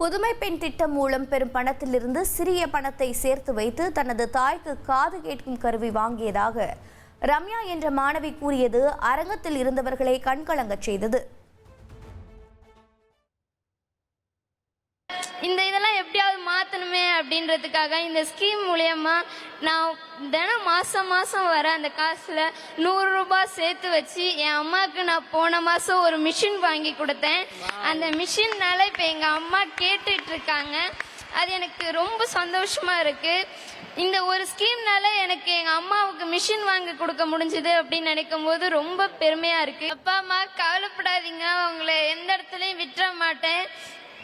புதுமை பெண் திட்டம் மூலம் பெறும் பணத்திலிருந்து சிறிய பணத்தை சேர்த்து வைத்து தனது தாய்க்கு காது கேட்கும் கருவி வாங்கியதாக ரம்யா என்ற மாணவி கூறியது அரங்கத்தில் இருந்தவர்களை கண்கலங்கச் செய்தது. அப்படின்றதுக்காக இந்த ஸ்கீம் மூலயமா நான் தினம் மாதம் மாதம் வர அந்த காசில் நூறுரூபா சேர்த்து வச்சு என் அம்மாவுக்கு நான் போன மாதம் ஒரு மிஷின் வாங்கி கொடுத்தேன். அந்த மிஷின்னால இப்போ எங்கள் அம்மா கேட்டுட்டு இருக்காங்க அது எனக்கு ரொம்ப சந்தோஷமா இருக்கு. இந்த ஒரு ஸ்கீம்னால எனக்கு எங்க அம்மாவுக்கு மிஷின் வாங்கி கொடுக்க முடிஞ்சது அப்படின்னு நினைக்கும் போது ரொம்ப பெருமையா இருக்கு. அப்பா அம்மா கவலைப்படாதீங்க. உங்களை எந்த இடத்துலயும் விட்டுற மாட்டேன்.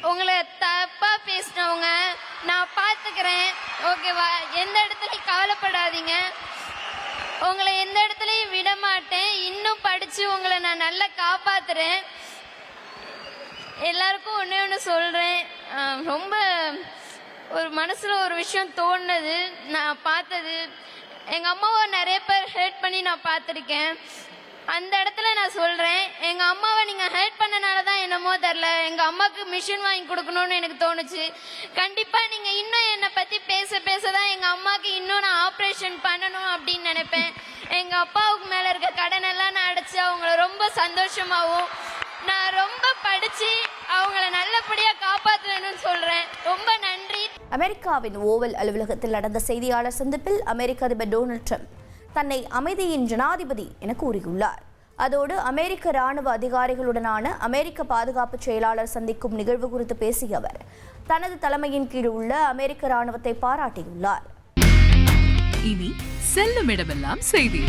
உங்களை தப்பா பேசினவங்க. நான் பார்த்துக்கிறேன் ஓகேவா எந்த இடத்துலயும் கவலைப்படாதீங்க. உங்களை எந்த இடத்துலயும் விட மாட்டேன் இன்னும் படிச்சு உங்களை நான் நல்லா காப்பாத்துறேன். எல்லாருக்கும் ஒன்று ஒன்று சொல்கிறேன் ரொம்ப ஒரு மனசில் ஒரு விஷயம் தோணுனது. நான் பார்த்தது. எங்கள் அம்மாவை நிறைய பேர் ஹெல்ப் பண்ணி நான் பார்த்துருக்கேன். அந்த இடத்துல நான் சொல்கிறேன் எங்கள் அம்மாவை நீங்கள் ஹெல்ப் பண்ணனால தான் என்னமோ தெரில எங்கள் அம்மாவுக்கு மிஷின் வாங்கி கொடுக்கணும்னு எனக்கு தோணுச்சு. கண்டிப்பாக நீங்கள் இன்னும் என்னை பற்றி பேச பேச தான் எங்கள் அம்மாவுக்கு இன்னும் நான் ஆப்ரேஷன் பண்ணணும் அப்படின்னு நினைப்பேன். எங்கள் அப்பாவுக்கு மேலே இருக்க கடனெல்லாம் நான் அடைச்சி அவங்கள ரொம்ப சந்தோஷமாகவும் நான் ரொம்ப படிச்சு அவங்கள நல்லபடியா காப்பாத்தணும்னு சொல்றேன். ரொம்ப நன்றி. அமெரிக்காவின் ஓவல் அலுவலகத்தில் நடந்த செய்தியாளர் சந்திப்பில் அமெரிக்க அதிபர் டொனால்ட் ட்ரம்ப் தன்னை அமைதியின் ஜனாதிபதி என கூறியுள்ளார். அதோடு அமெரிக்க ராணுவ அதிகாரிகளுடனான அமெரிக்க பாதுகாப்பு செயலாளர் சந்திக்கும் நிகழ்வு குறித்து பேசிய அவர் தனது தலைமையின் கீழ் உள்ள அமெரிக்க ராணுவத்தை பாராட்டியுள்ளார். இனி செல்லும் இடமெல்லாம் செய்தி.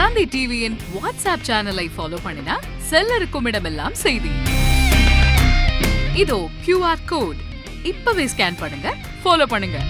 தந்தி டிவியின் வாட்ஸ்அப் சேனலை ஃபாலோ பண்ணினா செல்ல இருக்கும் இடமெல்லாம் செய்தி. இதோ கியூஆர் கோட் இப்பவே ஸ்கேன் பண்ணுங்க ஃபாலோ பண்ணுங்க.